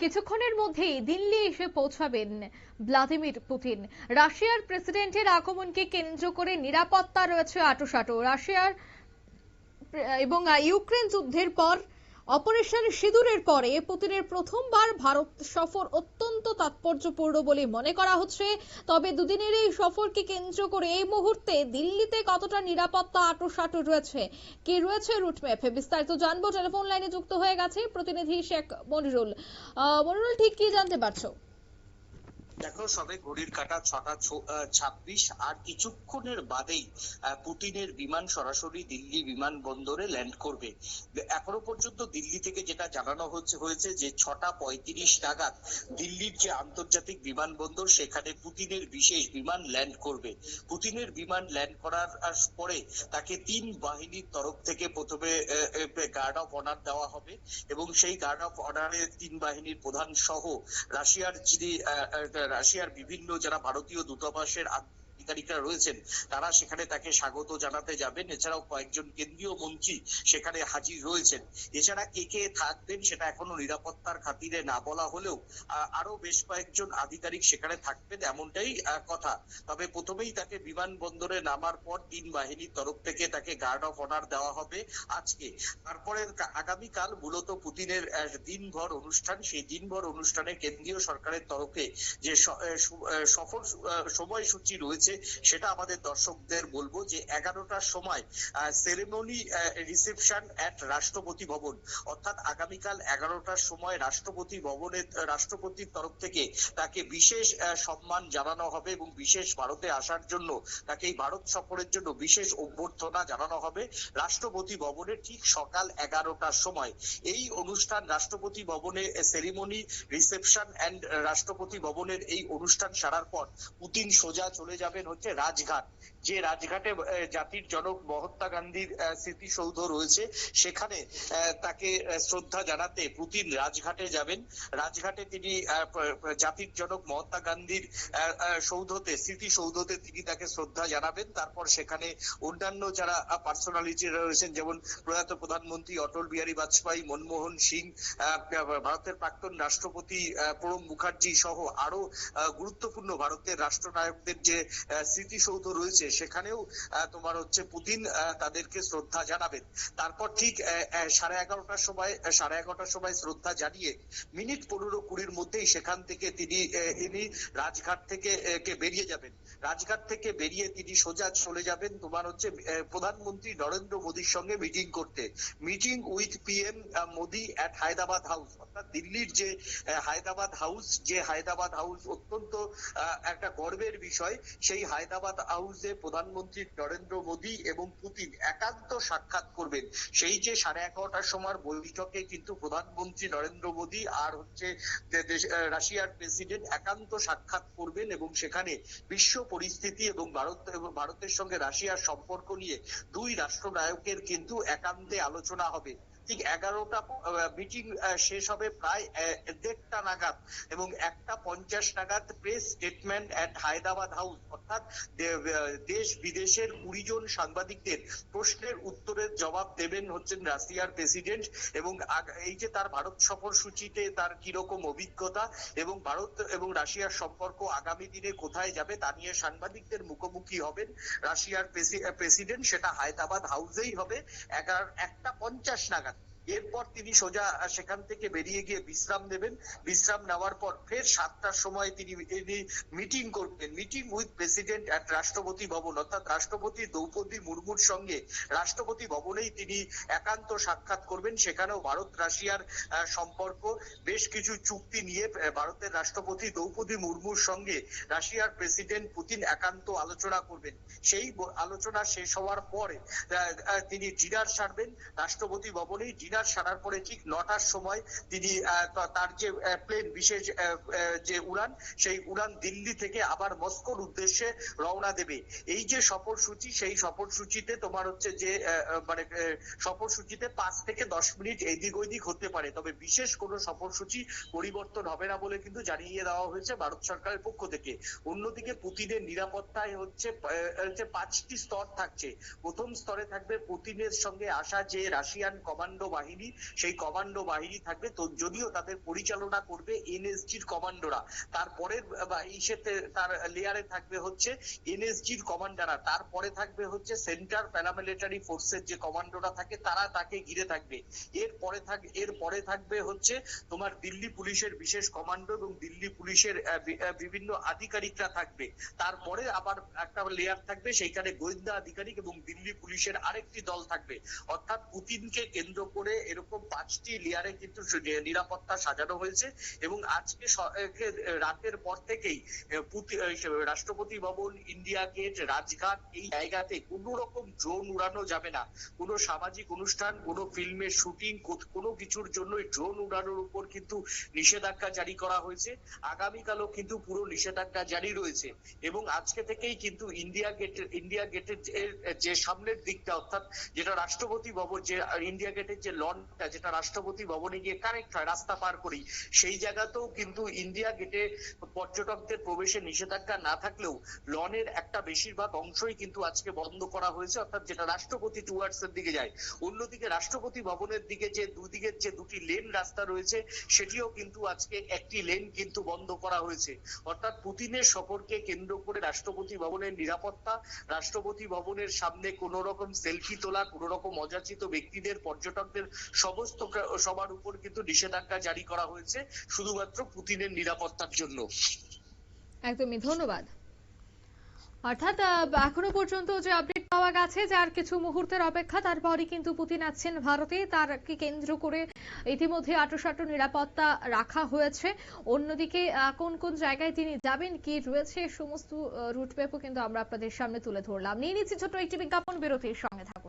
কিছুক্ষণের মধ্যেই দিল্লি এসে পৌঁছাবেন ভ্লাদিমির পুতিন। রাশিয়ার প্রেসিডেন্টের আগমনকে কেন্দ্র করে নিরাপত্তা রয়েছে আটোসাটো। রাশিয়ার এবং ইউক্রেন যুদ্ধের পর অপারেশন সিঁদুরের পরে পুতিনের প্রথমবার ভারত সফর অত্যন্ত তাৎপর্যপূর্ণ বলে মনে করা হচ্ছে। তবে দুদিনের এই সফরকে কেন্দ্র করে এই মুহূর্তে দিল্লিতে কতটা নিরাপত্তা আটোসাটো রয়েছে? কি রয়েছে রুটম্যাপে? বিস্তারিত জানব। টেলিফোন লাইনে যুক্ত হয়ে গেছে প্রতিনিধি শেখ মনিরুল। মনিরুল, ঠিক কি জানতে পারছ? দেখো, সবে ঘড়ির কাটা ছটা ছাব্বিশ, আর কিছুক্ষণের বাদেই পুতিনের বিমান সরাসরি দিল্লি বিমানবন্দরে ল্যান্ড করবে। এখনও পর্যন্ত দিল্লি থেকে যেটা জানানো হচ্ছে, হয়েছে যে ছটা পঁয়ত্রিশ নাগাদ দিল্লির যে আন্তর্জাতিক বিমানবন্দর, সেখানে পুতিনের বিশেষ বিমান ল্যান্ড করবে। পুতিনের বিমান ল্যান্ড করার পরে তাকে তিন বাহিনীর তরফ থেকে প্রথমে গার্ড অফ অনার দেওয়া হবে এবং সেই গার্ড অফ অনারে তিন বাহিনীর প্রধান সহ রাশিয়ার যিনি রাশিয়ার বিভিন্ন যারা ভারতীয় দূতাবাসের আধিকারিকরা রয়েছেন, তারা সেখানে তাকে স্বাগত জানাতে যাবেন। এছাড়াও কয়েকজন কেন্দ্রীয় মন্ত্রী সেখানে হাজির রয়েছেন। এছাড়া কে কে থাকবেন সেটা এখনও নিরাপত্তার খাতিরে না বলা হলেও আরও বেশ কয়েকজন আধিকারিক সেখানে থাকবেন এমনটাই কথা। তবে প্রথমেই তাকে বিমানবন্দরে নামার পর তিন বাহিনীর তরফ থেকে তাকে গার্ড অফ অনার দেওয়া হবে আজকে। তারপরে আগামীকাল মূলত পুতিনের দিনভর অনুষ্ঠান। সেই দিনভর অনুষ্ঠানে কেন্দ্রীয় সরকারের তরফে যে সফর সময়সূচি রয়েছে সেটা আমাদের দর্শকদের বলব যে এগারোটার সময় সেরেমনি রিসেপশন অ্যাট রাষ্ট্রপতি ভবন। অর্থাৎ আগামীকাল এগারোটার সময় রাষ্ট্রপতি ভবনের, রাষ্ট্রপতির তরফ থেকে তাকে বিশেষ সম্মান জানানো হবে এবং বিশেষ ভারতে আসার জন্য তাকে এই ভারত সফরের জন্য বিশেষ অভ্যর্থনা জানানো হবে রাষ্ট্রপতি ভবনে ঠিক সকাল এগারোটার সময়। এই অনুষ্ঠান রাষ্ট্রপতি ভবনে সেরিমনি রিসেপশন অ্যান্ড রাষ্ট্রপতি ভবনের এই অনুষ্ঠান সারার পর পুতিন সোজা চলে যাবেন হচ্ছে রাজঘাট যে রাজঘাটে জাতির জনক মহাত্মা গান্ধীর স্মৃতিসৌধ রয়েছে, সেখানে তাকে শ্রদ্ধা জানাতে পুতিন রাজঘাটে যাবেন। রাজঘাটে তিনি জাতির জনক মহাত্মা গান্ধীর সৌধতে, স্মৃতিসৌধতে তিনি তাকে শ্রদ্ধা জানাবেন। তারপর সেখানে অন্যান্য যারা পার্সোনালিটি রয়েছেন, যেমন প্রয়াত প্রধানমন্ত্রী অটল বিহারী বাজপেয়ী, মনমোহন সিং ভারতের প্রাক্তন রাষ্ট্রপতি প্রণব মুখার্জি সহ আরও গুরুত্বপূর্ণ ভারতের রাষ্ট্রনায়কদের যে স্মৃতিসৌধ রয়েছে সেখানেও তোমার হচ্ছে পুতিন তাদেরকে শ্রদ্ধা জানাবেন। তারপর ঠিক সাড়ে এগারোটার সময় সাড়ে এগারোটার সময় শ্রদ্ধা জানিয়ে মিনিট পনেরো কুড়ির মধ্যেই সেখান থেকে তিনি ইনি রাজঘাট থেকে কে বেরিয়ে যাবেন। রাজঘাট থেকে বেরিয়ে তিনি সোজা চলে যাবেন তোমার হচ্ছে প্রধানমন্ত্রী নরেন্দ্র মোদীর সঙ্গে মিটিং করতে। Meeting with PM Modi at Hyderabad House অর্থাৎ দিল্লির যে হায়দ্রাবাদ হাউস যে হায়দ্রাবাদ হাউস অত্যন্ত একটা গর্বের বিষয়, সেই হায়দ্রাবাদ হাউসে প্রধানমন্ত্রী নরেন্দ্র মোদী এবং পুতিন একান্ত সাক্ষাৎ করবেন। সেই যে সাড়ে এগারোটার সময় বৈঠকে কিন্তু প্রধানমন্ত্রী নরেন্দ্র মোদী আর হচ্ছে রাশিয়ার প্রেসিডেন্ট একান্ত সাক্ষাৎ করবেন এবং সেখানে বিশ্ব পরিস্থিতি এবং ভারত এবং ভারতের সঙ্গে রাশিয়ার সম্পর্ক নিয়ে দুই রাষ্ট্রনায়কের কিন্তু একান্তে আলোচনা হবে। ঠিক এগারোটা মিটিং শেষ হবে প্রায় দেড়টা নাগাদ এবং একটা পঞ্চাশ নাগাদ press statement at Hyderabad House অর্থাৎ দেশ বিদেশের কুড়ি জন সাংবাদিকদের প্রশ্নের উত্তরের জবাব দেবেন হচ্ছেন রাশিয়ার প্রেসিডেন্ট এবং এই যে তার ভারত সফর সূচিতে তার কীরকম অভিজ্ঞতা এবং ভারত এবং রাশিয়ার সম্পর্ক আগামী দিনে কোথায় যাবে তা নিয়ে সাংবাদিকদের মুখোমুখি হবেন রাশিয়ার প্রেসিডেন্ট সেটা হায়দ্রাবাদ হাউসেই হবে। এগারো, একটা পঞ্চাশ নাগাদ। এরপর তিনি সোজা সেখান থেকে বেরিয়ে গিয়ে বিশ্রাম নেবেন। বিশ্রাম নেওয়ার পর ফের সাতটার সময় তিনি মিটিং করবেন। মিটিং উইথ প্রেসিডেন্ট অ্যাট রাষ্ট্রপতি ভবন অর্থাৎ রাষ্ট্রপতি দ্রৌপদী মুর্মুর সঙ্গে রাষ্ট্রপতি ভবনেই তিনি একান্ত সাক্ষাৎ করবেন। সেখানেও ভারত রাশিয়ার সম্পর্ক, বেশ কিছু চুক্তি নিয়ে ভারতের রাষ্ট্রপতি দ্রৌপদী মুর্মুর সঙ্গে রাশিয়ার প্রেসিডেন্ট পুতিন একান্ত আলোচনা করবেন। সেই আলোচনা শেষ হওয়ার পরে তিনি ডিনার সারবেন। রাষ্ট্রপতি ভবনেই ডিনার সারার পরে ঠিক নটার সময় তিনি তার যে প্লেন বিশেষ যে উড়ান, সেই উড়ান দিল্লি থেকে আবার মস্কোর উদ্দেশ্যে রওনা দেবে। এই যে সফর সূচি সেই সফর সূচিতে তোমার হচ্ছে যে মানে সফর সূচিতে পাঁচ থেকে দশ মিনিট এদিক ওইদিক হতে পারে। তবে বিশেষ কোনো সফর সূচি পরিবর্তন হবে না বলে কিন্তু জানিয়ে দেওয়া হয়েছে ভারত সরকারের পক্ষ থেকে। অন্যদিকে পুতিনের নিরাপত্তায় হচ্ছে হচ্ছে পাঁচটি স্তর থাকছে। প্রথম স্তরে থাকবে পুতিনের সঙ্গে আসা যে রাশিয়ান কমান্ডো বাহিনী বাহিনী, সেই কমান্ডো বাহিনী থাকবে। তো যদিও তাদের পরিচালনা করবে এনএসজির কমান্ডোরা তারপরের ইসেতে তার লেয়ারে থাকবে হচ্ছে এনএসজির কমান্ডাররা। তারপরে থাকবে হচ্ছে সেন্টার প্যারামিলিটারি ফোর্সের যে কমান্ডোরা থাকে, তারা তাকে ঘিরে থাকবে। এরপরে থাক এরপরে থাকবে হচ্ছে তোমার দিল্লি পুলিশের বিশেষ কমান্ডো এবং দিল্লি পুলিশের বিভিন্ন আধিকারিকরা থাকবে। তারপরে আবার একটা লেয়ার থাকবে, সেইখানে গোয়েন্দা আধিকারিক এবং দিল্লি পুলিশের আরেকটি দল থাকবে। অর্থাৎ পুতিনকে কেন্দ্র করে এরকম পাঁচটি লেয়ারে কিন্তু নিরাপত্তা সাজানো হয়েছে এবং আজকে রাতের পর থেকেই রাষ্ট্রপতি ভবন, ইন্ডিয়া গেট, রাজঘাট এই জায়গাতে কোনো রকম ড্রোন উড়ানো যাবে না। কোনো সামাজিক অনুষ্ঠান, কোনো ফিল্মের শুটিং কোনো কিছুর জন্য ড্রোন উড়ানোর উপর কিন্তু নিষেধাজ্ঞা জারি করা হয়েছে। আগামীকালও কিন্তু পুরো নিষেধাজ্ঞা জারি রয়েছে এবং আজকে থেকেই কিন্তু ইন্ডিয়া গেটের ইন্ডিয়া গেটের যে সামনের দিকটা অর্থাৎ যেটা রাষ্ট্রপতি ভবন, যে, ইন্ডিয়া গেটের যে লনটা যেটা রাষ্ট্রপতি ভবনে গিয়ে কানেক্ট হয়, রাস্তা পার করি, সেই জায়গাতেও কিন্তু ইন্ডিয়া গেটে পর্যটকদের প্রবেশে নিষেধাজ্ঞা না থাকলেও লনের একটা বেশিরভাগ অংশই কিন্তু আজকে বন্ধ করা হয়েছে, অর্থাৎ যেটা রাষ্ট্রপতি টুয়ার্ডস এর দিকে যায়। অন্যদিকে রাষ্ট্রপতি ভবনের দিকে যে দুদিকের যে দুটি লেন রাস্তা রয়েছে, সেটিও কিন্তু আজকে একটি লেন কিন্তু বন্ধ করা হয়েছে। অর্থাৎ পুতিনের সফরকে কেন্দ্র করে রাষ্ট্রপতি ভবনের নিরাপত্তা, রাষ্ট্রপতি ভবনের সামনে কোন রকম সেলফি তোলা কোন রকম অযাচিত ব্যক্তিদের, পর্যটকদের সমস্ত সবার উপর কিন্তু নিষেধাজ্ঞা জারি করা হয়েছে, শুধুমাত্র পুতিনের নিরাপত্তার জন্য। একদমই, ধন্যবাদ। অর্থাৎ এখনও পর্যন্ত যে আপডেট পাওয়া গেছে, যার কিছু মুহূর্তের অপেক্ষা, তারপরই কিন্তু পুতিন আছেন ভারতে। তারকে কেন্দ্র করে ইতিমধ্যে আটোসাটো নিরাপত্তা রাখা হয়েছে। অন্যদিকে কোন কোন জায়গায় তিনি যাবেন, কি রয়েছে সমস্ত রুট ম্যাপও কিন্তু আমরা আপনাদের সামনে তুলে ধরলাম। নিয়ে নিচ্ছি ছোট্ট একটি বিজ্ঞাপন, বিরতির সঙ্গে থাকুন।